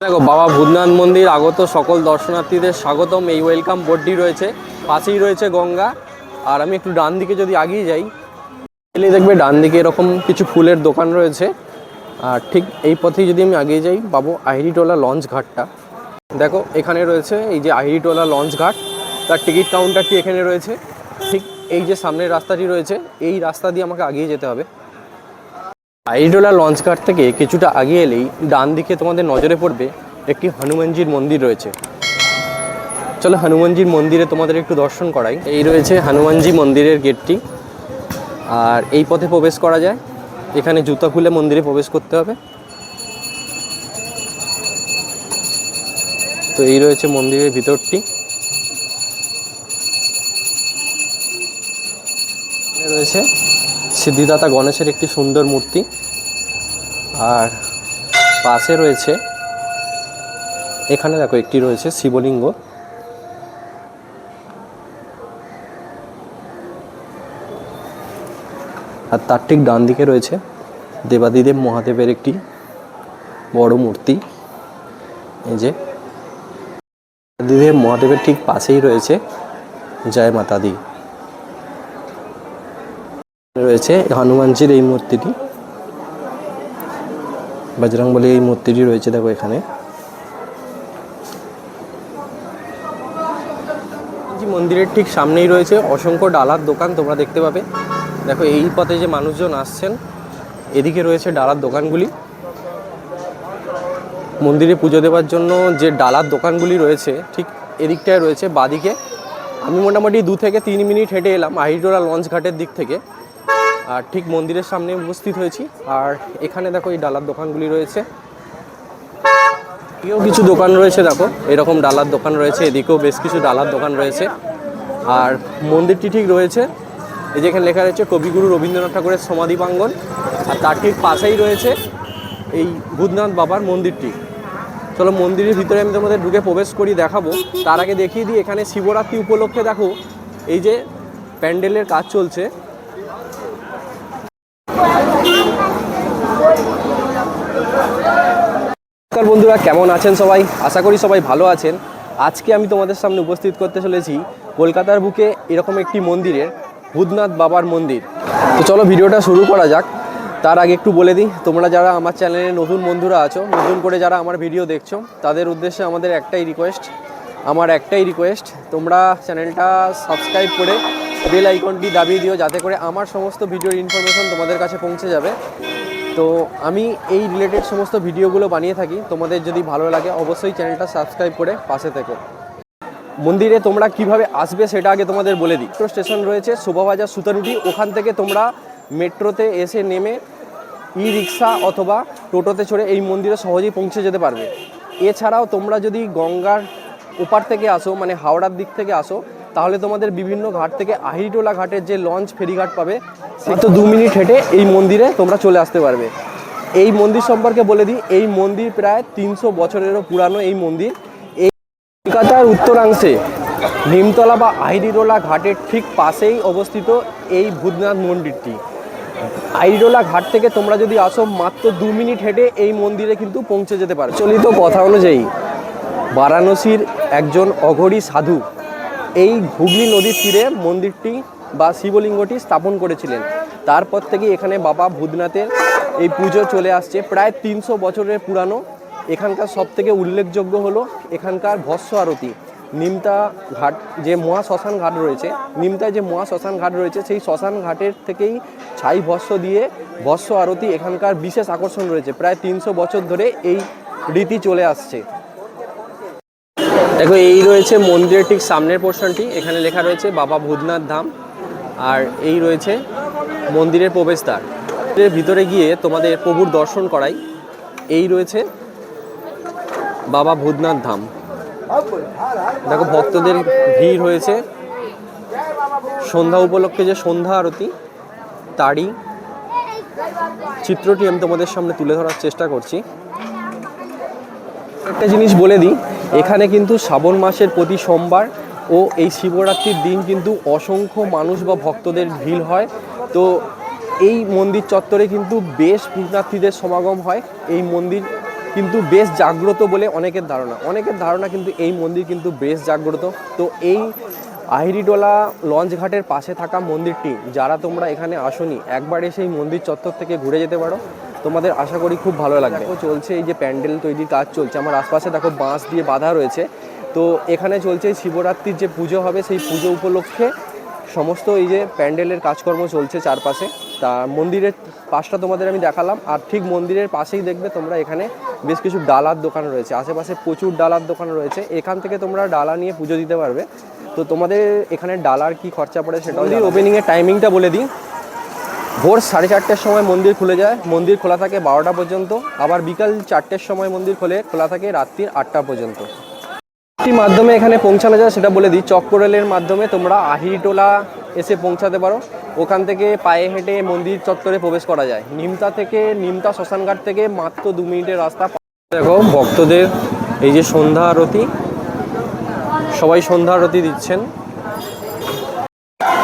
দেখো, বাবা ভূতনাথ মন্দির আগত সকল দর্শনার্থীদের স্বাগতম। এই ওয়েলকাম বোর্ডটি রয়েছে, পাশেই রয়েছে গঙ্গা। আর আমি একটু ডান দিকে যদি আগিয়ে যাই, এলে দেখবে ডান দিকে এরকম কিছু ফুলের দোকান রয়েছে। আর ঠিক এই পথেই যদি আমি আগিয়ে যাই, পাবো আহিরিটোলা লঞ্চ ঘাটটা। দেখো, এখানে রয়েছে এই যে আহিরিটোলা লঞ্চ ঘাট। তার টিকিট কাউন্টারটি এখানে রয়েছে। ঠিক এই যে সামনের রাস্তাটি রয়েছে, এই রাস্তা দিয়ে আমাকে আগিয়ে যেতে হবে। আইডোলা লঞ্চ ঘাট থেকে কিছুটা আগে এলেই ডান দিকে তোমাদের নজরে পড়বে একটি হনুমানজির মন্দির রয়েছে। চলো হনুমানজির মন্দিরে তোমাদের একটু দর্শন করাই। এই রয়েছে হনুমানজি মন্দিরের গেটটি। আর এই পথে প্রবেশ করা যায়। এখানে জুতা খুলে মন্দিরে প্রবেশ করতে হবে। তো এই রয়েছে মন্দিরের ভিতরটি। রয়েছে সিদ্ধিদাতা গণেশের একটি সুন্দর মূর্তি। আর পাশে রয়েছে, এখানে দেখো একটি রয়েছে শিবলিঙ্গ। আর তার ঠিক ডান দিকে রয়েছে দেবাদিদেব মহাদেবের একটি বড় মূর্তি। এই যে দেবাদিদেব মহাদেবের ঠিক পাশেই রয়েছে জয় মাতা দি রয়েছে, হনুমানজির এই মূর্তিটি। বজরং বলে এই মূর্তিটি রয়েছে, দেখো এখানে। মন্দিরের ঠিক সামনেই রয়েছে অসংখ্য ডালার দোকান, তোমরা দেখতে পাবে। দেখো, এই পথে যে মানুষজন আসছেন, এদিকে রয়েছে ডালার দোকানগুলি। মন্দিরে পুজো দেওয়ার জন্য যে ডালার দোকানগুলি রয়েছে, ঠিক এদিকটায় রয়েছে, বাদিকে। আমি মোটামুটি দু থেকে তিন মিনিট হেঁটে এলাম আহিডোলা লঞ্চ ঘাটের দিক থেকে। আর ঠিক মন্দিরের সামনে উপস্থিত হয়েছি। আর এখানে দেখো এই ডালার দোকানগুলি রয়েছে। এদিকেও কিছু দোকান রয়েছে, দেখো। এরকম ডালার দোকান রয়েছে, এদিকেও বেশ কিছু ডালার দোকান রয়েছে। আর মন্দিরটি ঠিক রয়েছে। এই যেখানে লেখা রয়েছে, কবিগুরু রবীন্দ্রনাথ ঠাকুরের সমাধি প্রাঙ্গণ। আর তার ঠিক পাশেই রয়েছে এই ভূতনাথ বাবার মন্দিরটি। চলো মন্দিরের ভিতরে আমি তোমাদের ঢুকে প্রবেশ করি, দেখাবো। তার আগে দেখিয়ে দিই, এখানে শিবরাত্রি উপলক্ষে দেখো, এই যে প্যান্ডেলের কাজ চলছে। নমস্কার বন্ধুরা, কেমন আছেন সবাই? আশা করি সবাই ভালো আছেন। আজকে আমি তোমাদের সামনে উপস্থিত করতে চলেছি কলকাতার বুকে এরকম একটি মন্দিরের ভূতনাথ বাবার মন্দির। তো চলো ভিডিওটা শুরু করা যাক। তার আগে একটু বলে দিই, তোমরা যারা আমার চ্যানেলে নতুন বন্ধুরা আছো, নতুন করে যারা আমার ভিডিও দেখছ, তাদের উদ্দেশ্যে আমাদের একটাই রিকোয়েস্ট আমার একটাই রিকোয়েস্ট তোমরা চ্যানেলটা সাবস্ক্রাইব করে বেল আইকনটি দাবিয়ে দিও যাতে করে আমার সমস্ত ভিডিওর ইনফরমেশন তোমাদের কাছে পৌঁছে যাবে। তো আমি এই রিলেটেড সমস্ত ভিডিওগুলো বানিয়ে থাকি। তোমাদের যদি ভালো লাগে অবশ্যই চ্যানেলটা সাবস্ক্রাইব করে পাশে থেকো। মন্দিরে তোমরা কীভাবে আসবে সেটা আগে তোমাদের বলে দিই। মেট্রো স্টেশন রয়েছে শোভাবাজার সুতারুটি। ওখান থেকে তোমরা মেট্রোতে এসে নেমে ই রিক্সা অথবা টোটোতে চড়ে এই মন্দিরে সহজেই পৌঁছে যেতে পারবে। এছাড়াও তোমরা যদি গঙ্গার ওপার থেকে আসো মানে হাওড়ার দিক থেকে আসো তাহলে তোমাদের বিভিন্ন ঘাট থেকে আহিরিটোলা ঘাটের যে লঞ্চ ফেরিঘাট পাবে, সেই তো দু মিনিট হেঁটে এই মন্দিরে তোমরা চলে আসতে পারবে। এই মন্দির সম্পর্কে বলে দিই, এই মন্দির প্রায় তিনশো বছরেরও পুরানো এই মন্দির। এই কলকাতার উত্তরাংশে নিমতলা বা আহিরিটোলা ঘাটের ঠিক পাশেই অবস্থিত এই ভূতনাথ মন্দিরটি। আইডোলা ঘাট থেকে তোমরা যদি আসো মাত্র দু মিনিট হেঁটে এই মন্দিরে কিন্তু পৌঁছে যেতে পারো। চলিত কথা অনুযায়ী, বারাণসীর একজন অঘরী সাধু এই হুগলি নদীর তীরে মন্দিরটি বা শিবলিঙ্গটি স্থাপন করেছিলেন। তারপর থেকে এখানে বাবা ভূতনাথের এই পুজো চলে আসছে। প্রায় তিনশো বছরের পুরানো। এখানকার সব থেকে উল্লেখযোগ্য হলো এখানকার ভস্য আরতি। নিমতা ঘাট, যে মহা শ্মশান ঘাট রয়েছে, নিমতায় যে মহা শ্মশান ঘাট রয়েছে, সেই শ্মশান ঘাটের থেকেই ছাই ভস্য দিয়ে ভস্য আরতি এখানকার বিশেষ আকর্ষণ রয়েছে। প্রায় তিনশো বছর ধরে এই রীতি চলে আসছে। দেখো, এই রয়েছে মন্দিরের ঠিক সামনের পোর্শনটি এখানে লেখা রয়েছে, বাবা ভূতনাথ ধাম। আর এই রয়েছে মন্দিরের প্রবেশদ্বার। এর ভিতরে গিয়ে তোমাদের প্রভুর দর্শন করাই। এই রয়েছে, বাবা ভূতনাথ ধাম। দেখো, ভক্তদের ভিড় হয়েছে। সন্ধ্যা উপলক্ষে যে সন্ধ্যা আরতি, তারই চিত্রটি আমি তোমাদের সামনে তুলে ধরার চেষ্টা করছি। একটা জিনিস বলে দিই, এখানে কিন্তু শ্রাবণ মাসের প্রতি সোমবার ও এই শিবরাত্রির দিন কিন্তু অসংখ্য মানুষ বা ভক্তদের ভিড় হয়। তো এই মন্দির চত্বরে কিন্তু বেশ পুণ্যার্থীদের সমাগম হয়। এই মন্দির কিন্তু বেশ জাগ্রত বলে অনেকের ধারণা। অনেকের ধারণা কিন্তু এই মন্দির কিন্তু বেশ জাগ্রত। তো এই আহিরিডোলা লঞ্চ ঘাটের পাশে থাকা মন্দিরটি, যারা তোমরা এখানে আসনি, একবার এসে এই মন্দির চত্বর থেকে ঘুরে যেতে পারো। তোমাদের আশা করি খুব ভালো লাগবে। চলছে এই যে প্যান্ডেল তৈরির কাজ চলছে। আমার আশপাশে দেখো বাঁশ দিয়ে বাঁধা রয়েছে। তো এখানে চলছে এই শিবরাত্রির যে পুজো হবে সেই পুজো উপলক্ষে সমস্ত এই যে প্যান্ডেলের কাজকর্ম চলছে চারপাশে। তা মন্দিরের পাশটা তোমাদের আমি দেখালাম। আর ঠিক মন্দিরের পাশেই দেখবে তোমরা এখানে বেশ কিছু ডালার দোকান রয়েছে। আশেপাশে প্রচুর ডালার দোকান রয়েছে। এখান থেকে তোমরা ডালা নিয়ে পুজো দিতে পারবে। তো তোমাদের এখানে ডালার কি খরচা পড়ে সেটা ওপেনিংয়ের টাইমিংটা বলে দিই। ভোর সাড়ে চারটের সময় মন্দির খুলে যায়। মন্দির খোলা থাকে বারোটা পর্যন্ত। আবার বিকাল চারটের সময় মন্দির খোলে, খোলা থাকে রাত্রির আটটা পর্যন্ত। একটি মাধ্যমে এখানে পৌঁছানো যায় সেটা বলে দিই। চক্করেলের মাধ্যমে তোমরা আহিরিটোলা এসে পৌঁছাতে পারো। ওখান থেকে পায়ে হেঁটে মন্দির চত্বরে প্রবেশ করা যায়। নিমতা থেকে, নিমতা শ্মশানঘাট থেকে মাত্র দু মিনিটের রাস্তা। দেখো, ভক্তদের এই যে সন্ধ্যা আরতি, সবাই সন্ধ্যা আরতি দিচ্ছেন।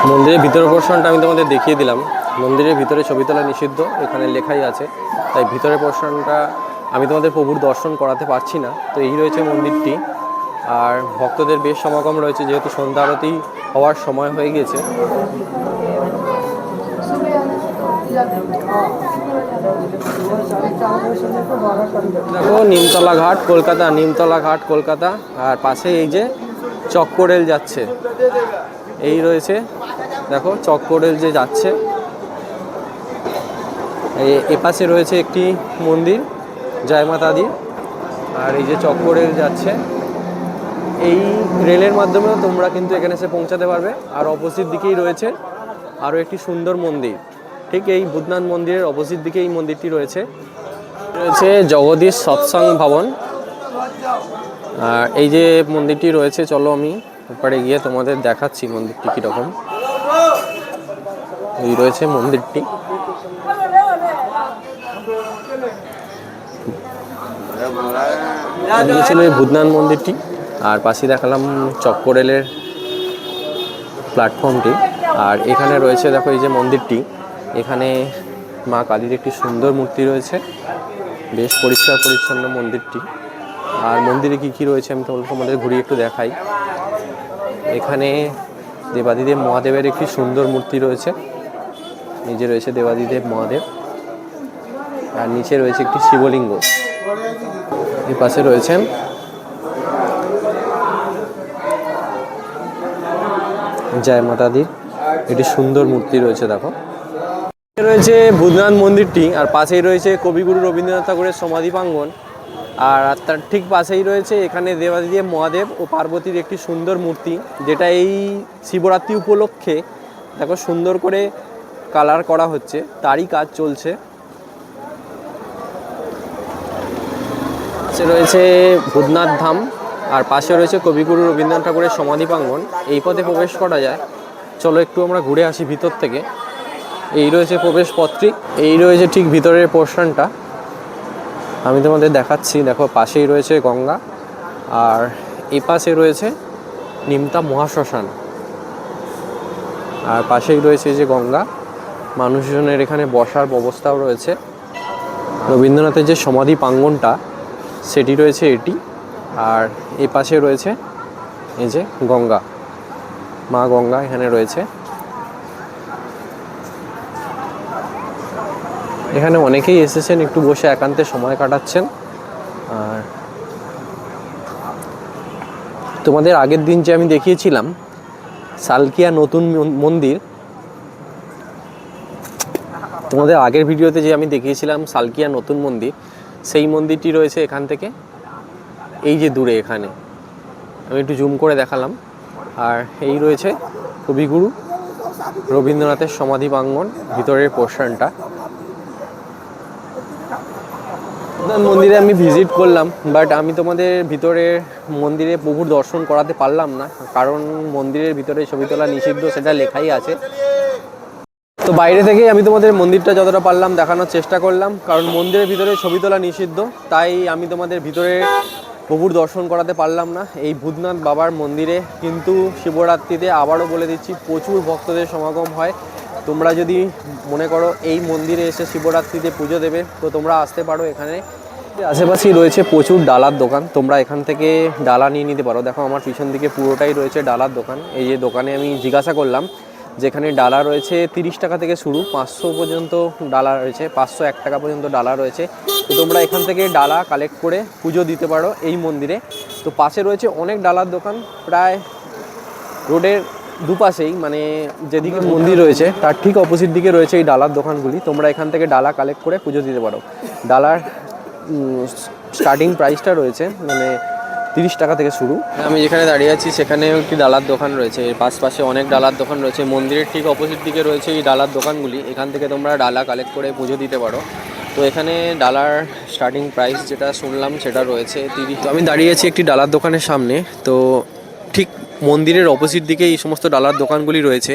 মন্দিরের ভিতরের পোর্শনটা আমি তোমাদের দেখিয়ে দিলাম। মন্দিরের ভিতরে ছবি তোলা নিষিদ্ধ, এখানে লেখাই আছে। তাই ভিতরের পোর্শনটা আমি তোমাদের প্রভুর দর্শন করাতে পারছি না। তো এই রয়েছে মন্দিরটি। আর ভক্তদের বেশ সমাগম রয়েছে, যেহেতু সন্ধ্যা আরতি হওয়ার সময় হয়ে গেছে দেখো, নিমতলা ঘাট, কলকাতা, নিমতলা ঘাট, কলকাতা। আর পাশে এই যে চক্করেল যাচ্ছে। এই রয়েছে দেখো চক্করেল যে যাচ্ছে। এপাশে রয়েছে একটি মন্দির জয় মাতা দি আর এই যে চক্করেল যাচ্ছে, এই রেলের মাধ্যমেও তোমরা কিন্তু এখানে এসে পৌঁছাতে পারবে। আর অপোজিট দিকেই রয়েছে আরও একটি সুন্দর মন্দির। ঠিক এই ভূতনাথ মন্দিরের অপোজিট দিকে এই মন্দিরটি রয়েছে। রয়েছে জগদীশ সৎসং ভবন। আর এই যে মন্দিরটি রয়েছে, চলো আমি ওপারে গিয়ে তোমাদের দেখাচ্ছি মন্দিরটি কীরকম। এই রয়েছে মন্দিরটি। ছিল এই ভূতনাথ মন্দিরটি। আর পাশে দেখালাম চক্করেলের প্ল্যাটফর্মটি। আর এখানে রয়েছে, দেখো এই যে মন্দিরটি। এখানে মা কালীর একটি সুন্দর মূর্তি রয়েছে। বেশ পরিষ্কার পরিচ্ছন্ন মন্দিরটি। আর মন্দিরে কি কি রয়েছে আমি তোমাদের তোমাদের ঘুরিয়ে একটু দেখাই। এখানে দেবাদিদেব মহাদেবের একটি সুন্দর মূর্তি রয়েছে। যে রয়েছে দেবাদিদেব মহাদেব। আর নিচে রয়েছে একটি শিবলিঙ্গ। এই পাশে রয়েছেন জয় মাতাদির এটি সুন্দর মূর্তি রয়েছে, দেখো। রয়েছে ভূতনাথ মন্দিরটি, আর পাশেই রয়েছে কবিগুরু রবীন্দ্রনাথ ঠাকুরের সমাধি প্রাঙ্গণ। আর তার ঠিক পাশেই রয়েছে এখানে দেবাদিদেব মহাদেব ও পার্বতীর একটি সুন্দর মূর্তি, যেটা এই শিবরাত্রি উপলক্ষে, দেখো, সুন্দর করে কালার করা হচ্ছে, তারই কাজ চলছে। রয়েছে ভূতনাথ ধাম, আর পাশে রয়েছে কবিগুরু রবীন্দ্রনাথ ঠাকুরের সমাধি প্রাঙ্গণ। এই পথে প্রবেশ করা যায়। চলো একটু আমরা ঘুরে আসি ভিতর থেকে। এই রয়েছে প্রবেশপত্রী এই রয়েছে ঠিক ভিতরের পোর্শনটা। আমি তোমাদের দেখাচ্ছি, দেখো পাশেই রয়েছে গঙ্গা, আর এই পাশে রয়েছে নিমতা মহাশ্মশান। আর পাশেই রয়েছে যে গঙ্গা। মানুষজনের এখানে বসার ব্যবস্থাও রয়েছে। রবীন্দ্রনাথের যে সমাধি প্রাঙ্গনটা, সেটি রয়েছে এটি। আর এই পাশে রয়েছে এই যে গঙ্গা। মা গঙ্গা এখানে রয়েছে। এখানে অনেকেই এসেছেন, একটু বসে একান্তে সময় কাটাচ্ছেন। আর তোমাদের আগের দিন যে আমি দেখিয়েছিলাম, সালকিয়া নতুন মন- মন্দির তোমাদের আগের ভিডিওতে যে আমি দেখিয়েছিলাম সালকিয়া নতুন মন্দির, সেই মন্দিরটি রয়েছে এখান থেকে, এই যে দূরে এখানে। আমি একটু জুম করে দেখালাম। আর এই রয়েছে কবিগুরু রবীন্দ্রনাথের সমাধি প্রাঙ্গন ভিতরের পোর্শনটা। মন্দিরে আমি ভিজিট করলাম বাট আমি তোমাদের ভিতরে মন্দিরে প্রভুর দর্শন করাতে পারলাম না, কারণ মন্দিরের ভিতরে ছবি তোলা নিষিদ্ধ, সেটা লেখাই আছে। তো বাইরে থেকেই আমি তোমাদের মন্দিরটা যতটা পারলাম দেখানোর চেষ্টা করলাম, কারণ মন্দিরের ভিতরে ছবি তোলা নিষিদ্ধ, তাই আমি তোমাদের ভিতরে প্রভুর দর্শন করাতে পারলাম না। এই ভূতনাথ বাবার মন্দিরে কিন্তু শিবরাত্রিতে আবারও বলে দিচ্ছি, প্রচুর ভক্তদের সমাগম হয়। তোমরা যদি মনে করো এই মন্দিরে এসে শিবরাত্রিতে পুজো দেবে, তো তোমরা আসতে পারো এখানে। আশেপাশেই রয়েছে প্রচুর ডালার দোকান, তোমরা এখান থেকে ডালা নিয়ে নিতে পারো। দেখো আমার পিছন দিকে পুরোটাই রয়েছে ডালার দোকান। এই যে দোকানে আমি জিজ্ঞাসা করলাম যেখানে ডালা রয়েছে তিরিশ টাকা থেকে শুরু, পাঁচশো পর্যন্ত ডালা রয়েছে, পাঁচশো এক টাকা পর্যন্ত ডালা রয়েছে। তো তোমরা এখান থেকে ডালা কালেক্ট করে পুজো দিতে পারো এই মন্দিরে। তো পাশে রয়েছে অনেক ডালার দোকান, প্রায় রোডের দুপাশেই মানে যেদিকে মন্দির রয়েছে, তার ঠিক অপোজিট দিকে রয়েছে এই ডালার দোকানগুলি। তোমরা এখান থেকে ডালা কালেক্ট করে পুজো দিতে পারো। ডালার স্টার্টিং প্রাইসটা রয়েছে মানে তিরিশ টাকা থেকে শুরু। আমি যেখানে দাঁড়িয়ে আছি, সেখানে একটি ডালার দোকান রয়েছে। এর পাশপাশে অনেক ডালার দোকান রয়েছে। মন্দিরের ঠিক অপোজিট দিকে রয়েছে এই ডালার দোকানগুলি। এখান থেকে তোমরা ডালা কালেক্ট করে পুজো দিতে পারো। তো এখানে ডালার স্টার্টিং প্রাইস যেটা শুনলাম, সেটা রয়েছে তিরিশ। তো আমি দাঁড়িয়ে আছি একটি ডালার দোকানের সামনে। তো মন্দিরের অপোজিট দিকে এই সমস্ত ডালার দোকানগুলি রয়েছে।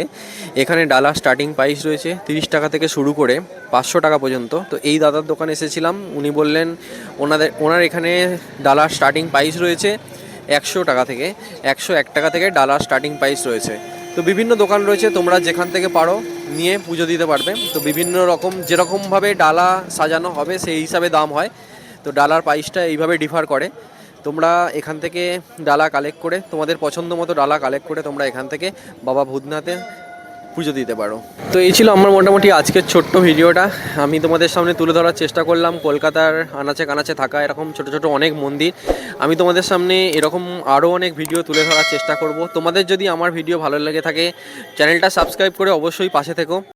এখানে ডালা স্টার্টিং প্রাইস রয়েছে তিরিশ টাকা থেকে শুরু করে পাঁচশো টাকা পর্যন্ত। তো এই দাদার দোকানে এসেছিলাম, উনি বললেন, ওনাদের, ওনার এখানে ডালার স্টার্টিং প্রাইস রয়েছে একশো টাকা থেকে, একশো এক টাকা থেকে ডালার স্টার্টিং প্রাইস রয়েছে। তো বিভিন্ন দোকান রয়েছে, তোমরা যেখান থেকে পারো নিয়ে পুজো দিতে পারবে। তো বিভিন্ন রকম, যেরকমভাবে ডালা সাজানো হবে, সেই হিসাবে দাম হয়। তো ডালার প্রাইসটা এইভাবে ডিফার করে। তোমরা এখান থেকে ডালা কালেক্ট করে, তোমাদের পছন্দ মতো ডালা কালেক্ট করে তোমরা এখান থেকে বাবা ভূতনাথে পুজো দিতে পারো। তো এই ছিল আমার মোটামুটি আজকের ছোট্ট ভিডিওটা। আমি তোমাদের সামনে তুলে ধরার চেষ্টা করলাম, কলকাতার আনাচে কানাচে থাকা এরকম ছোট ছোট অনেক মন্দির। আমি তোমাদের সামনে এরকম আরও অনেক ভিডিও তুলে ধরার চেষ্টা করব। তোমাদের যদি আমার ভিডিও ভালো লেগে থাকে চ্যানেলটা সাবস্ক্রাইব করে অবশ্যই পাশে থেকো।